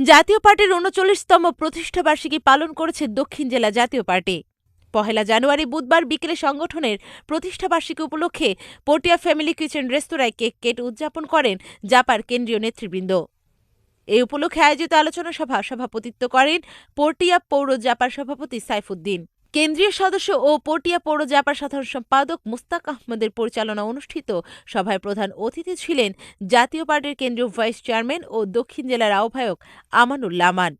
জাতীয় পার্টির উনচল্লিশতম প্রতিষ্ঠাবার্ষিকী পালন করেছে দক্ষিণ জেলা জাতীয় পার্টি। পহেলা জানুয়ারি বুধবার বিকেলে সংগঠনের প্রতিষ্ঠাবার্ষিকী উপলক্ষে পটিয়া ফ্যামিলি কিচেন রেস্তোরাঁয় কেক কেটে উদযাপন করেন জাপার কেন্দ্রীয় নেতৃবৃন্দ। এই উপলক্ষে আয়োজিত আলোচনা সভা সভাপতিত্ব করেন পটিয়া পৌর জাপার সভাপতি সাইফুদ্দিন। কেন্দ্রীয় সদস্য ও পটিয়া পৌর জাপার সাধারণ সম্পাদক মুস্তাক আহমদের পরিচালনা অনুষ্ঠিত সভায় প্রধান অতিথি ছিলেন জাতীয় পার্টির কেন্দ্রীয় ভাইস চেয়ারম্যান ও দক্ষিণ জেলার আহ্বায়ক আমানুল্লাহ আমান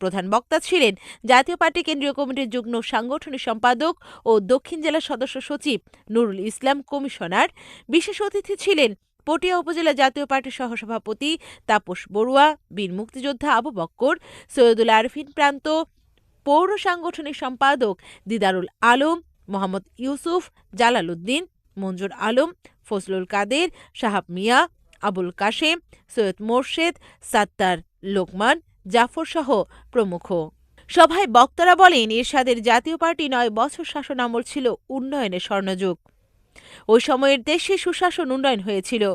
প্রধান বক্তা ছিলেন জাতীয় পার্টি কেন্দ্রীয় কমিটির যুগ্ম সাংগঠনিক সম্পাদক ও দক্ষিণ জেলা সদস্য সচিব নুরুল ইসলাম কমিশনার। বিশেষ অতিথি ছিলেন পটিয়া উপজেলা জাতীয় পার্টির সহসভাপতি তাপস বড়ুয়া, বীর মুক্তিযোদ্ধা আবু বক্কর, সৈয়দুল আরফিন প্রান্ত পৌর সাংগঠনিক সম্পাদক দিদারুল আলম, মোহাম্মদ ইউসুফ জালাল উদ্দিন মঞ্জুর আলম, ফজলুল কাদের সাহাব মিয়া, আবুল কাশেম, সৈয়দ মোর্শেদ, সাত্তার লোকমান, জাফর সহ প্রমুখ। সভায় বক্তারা বলেন, এরশাদের জাতীয় পার্টি নয়, বছর শাসন আমল ছিল উন্নয়নের স্বর্ণযুগ। ওই সময়ের দেশে সুশাসন উন্নয়ন হয়েছিল।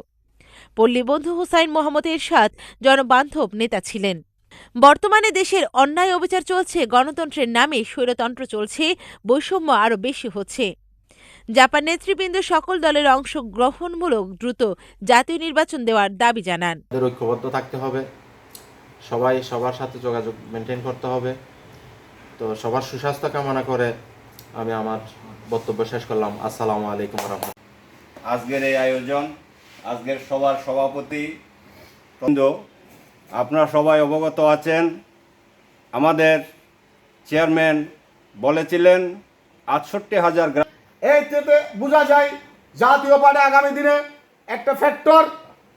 পল্লীবন্ধু হুসাইন, মোহাম্মদ এরশাদ জনবান্ধব নেতা ছিলেন। বর্তমানে দেশের অন্যায় অবিচার চলছে গণতন্ত্রের নামে স্বৈরতন্ত্র চলছে বৈষম্য আরও বেশি হচ্ছে। জাপান নেতৃবৃন্দ সকল দলের অংশগ্রহণমূলক দ্রুত জাতীয় নির্বাচন দেওয়ার দাবি জানান। ঐক্যবদ্ধ থাকতে হবে। সবাই সবার সাথে যোগাযোগ মেনটেন করতে হবে। তো সবার সুস্বাস্থ্য কামনা করে আমি আমার বক্তব্য শেষ করলাম। আসসালামু আলাইকুম রহমতুল্লাহ। আজকের এই আয়োজন আজকের সবার সভাপতি আপনারা সবাই অবগত আছেন। আমাদের চেয়ারম্যান বলেছিলেন আটষট্টি হাজার গ্রাম এই থেকে বোঝা যায় জাতীয় পার্টি আগামী দিনে একটা ফ্যাক্টর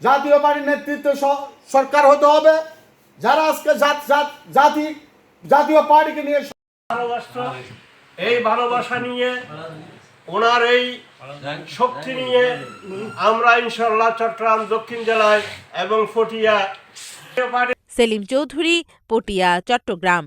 জাতীয় পার্টির নেতৃত্বে স- সরকার হতে হবে। যারা আজকে জাত জাত জাতি জাতীয় পার্টিকে নিয়ে ভালোবাসা এই ভালোবাসা নিয়ে ওনার এই শক্তি নিয়ে আমরা ইনশাল্লাহ চট্টগ্রাম দক্ষিণ জেলায় এবং ফটিয়া সেলিম চৌধুরী, পটিয়া, চট্টগ্রাম।